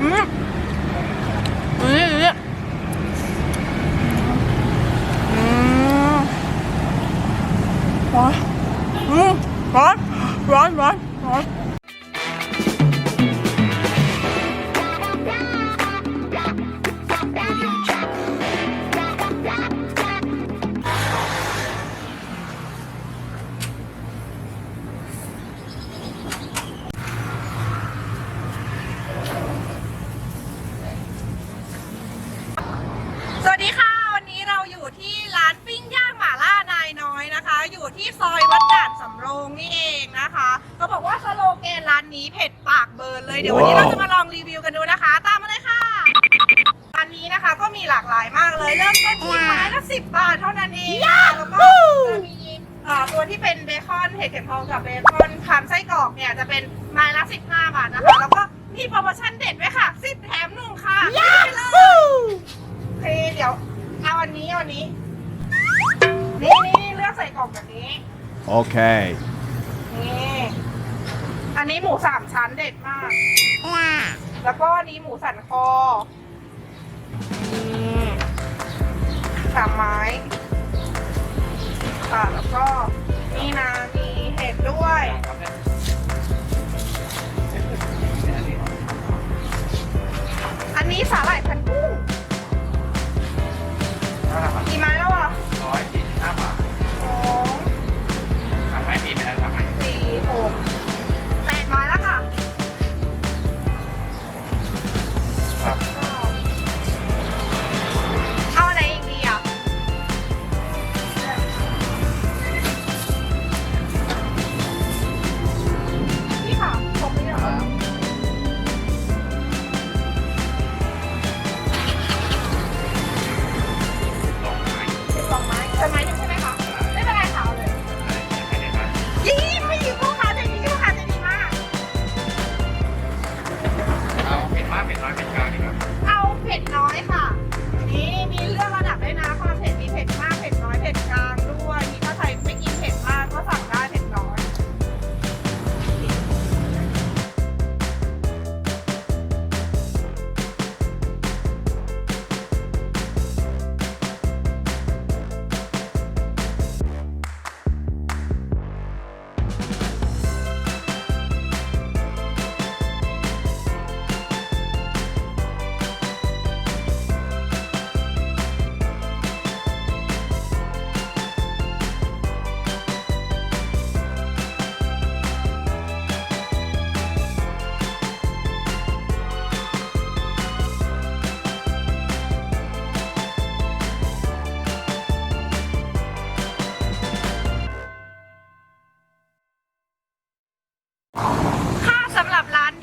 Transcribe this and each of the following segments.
อื อยนะคะอยู่ที่ซอยวัดด่านสำโรงนี่เองนะคะเขาบอกว่าสโลแกนร้านนี้เผ็ดปากเบิร์นเลยเดี๋ยววันนี้เราจะมาลองรีวิวกันดูนะคะ ตามมาเลยค่ะร้านนี้นะคะก็มีหลากหลายมากเลยเริ่มต้นที่ไม้ละสิบบาทเท่านั้นเองค่ะแล้วก็จะมีเอ่อตัวที่เป็นเบคอนเห็ดเข็มทองกับเบคอนพามไส้กรอกเนี่ยจะเป็นไม้ละ15บาทนะคะ แล้วก็มีโปรโมชั่นเด็ดด้วยค่ะ10แถมหนึ่งค่ะไปเลยโอเคเดี๋ยวเอาอันนี้เอาอันนี้นี่ นี่เลือกใส่กล่องแบบนี้ Okay. นี่ อันนี้หมูสามชั้นเด็ดมาก แล้วก็อันนี้หมูสันคอนี่สามไม้ค่ะแล้วก็นี่นะมีเห็ดด้วย อันนี้สาห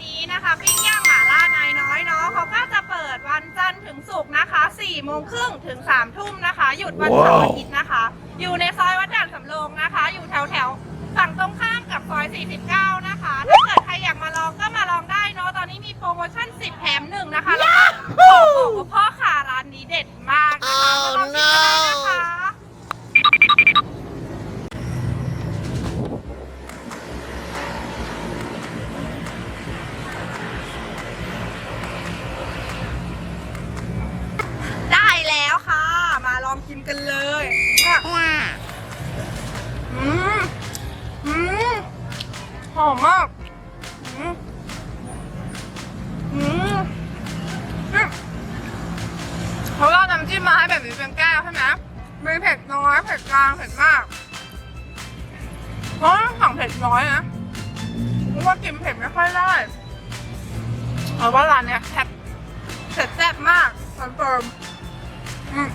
นี้นะคะปิ้งย่างหมาล่านายน้อยเนาะเขาก็จะเปิดวันจันทร์ถึงศุกร์นะคะ4โมงครึ่งถึง3ทุ่มนะคะ หยุดวันเสาร์อาทิตย์นะคะ อยู่ในซอยวัดด่านสำโรงนะคะ อยู่แถวแถวๆฝั่งตรงข้ามกับซอย 49 นะคะ ถ้าเกิดใครอยากมาลองก็มาลองได้เนาะตอนนี้มีโปรโมชั่น 10 แถมหนึ่งนะคะ มกันเลยค่ะอืมอืมหอมมากอืมอืมเขาเราน้ำจิ้มมาให้แบบนี้เป็นแก้วใช่ไหมมีเผ็ดน้อยเผ็ดกลางเผ็ดมากเพราะสั่งเผ็ดน้อยนะเพราะว่ากินเผ็ดไม่ค่อยได้เอาว่าร้านเนี้ยแซ่บเผ็ดแซ่บมากคอนเฟิร์มอืม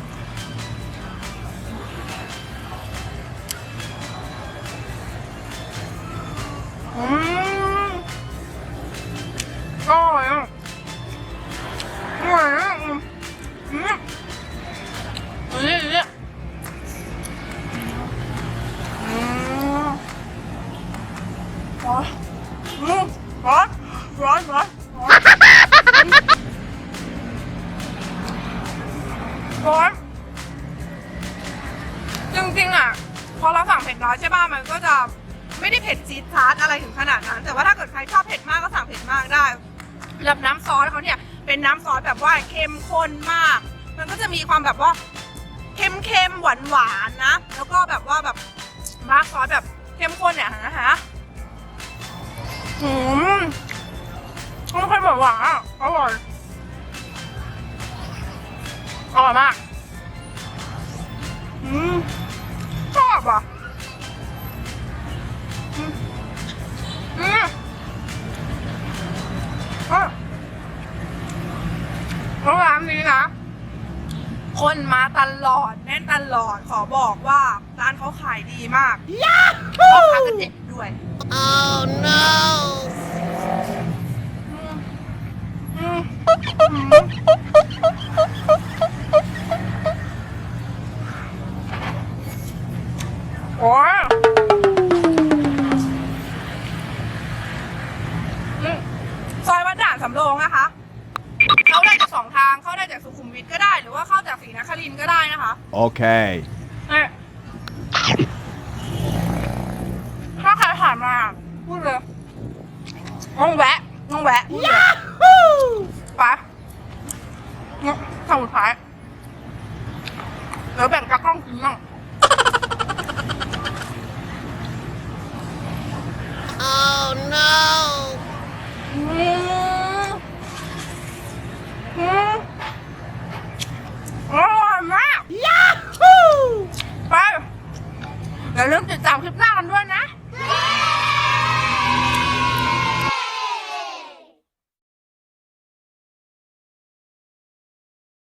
ร้อนร้อนร้อนร้อนร้อนจริงๆอะ พอเราสั่งเผ็ดน้อยใช่ป่ะมันก็จะไม่ได้เผ็ดจี๊ดจ๊าดอะไรถึงขนาดนั้น แต่ว่าถ้าเกิดใครชอบเผ็ดมากก็สั่งเผ็ดมากได้สำหรับน้ำซอสเขาเนี่ยเป็นน้ำซอสแบบว่าเข้มข้นมาก มันก็จะมีความแบบว่าเข้มเข้มหวานหวานๆนะ แล้วก็แบบว่าแบบมาร์กซอสแบบเข้มข้นเนี่ยนะฮะ อืมมันเป็นแบบหวานอะอร่อยอร่อยมากอืมชอบอะอืมอืมอะแล้วร้านนี้นะ คนมาตลอดแน่นตลอดขอบอกว่า ร้านเขาขายดีมากพ่อค้าก็เด็ด ด้วย oh no อืมอืมโอ้ยอืมซอยวัดด่านสำโรงนะคะ เข้าได้จากสองทาง เข้าได้จากสุขุมวิทก็ได้ หรือว่าเข้าจากศรีนครินทร์ก็ได้นะคะ Okay. เนี่ยถ้าใครผ่านมาพูดเลย ต้อ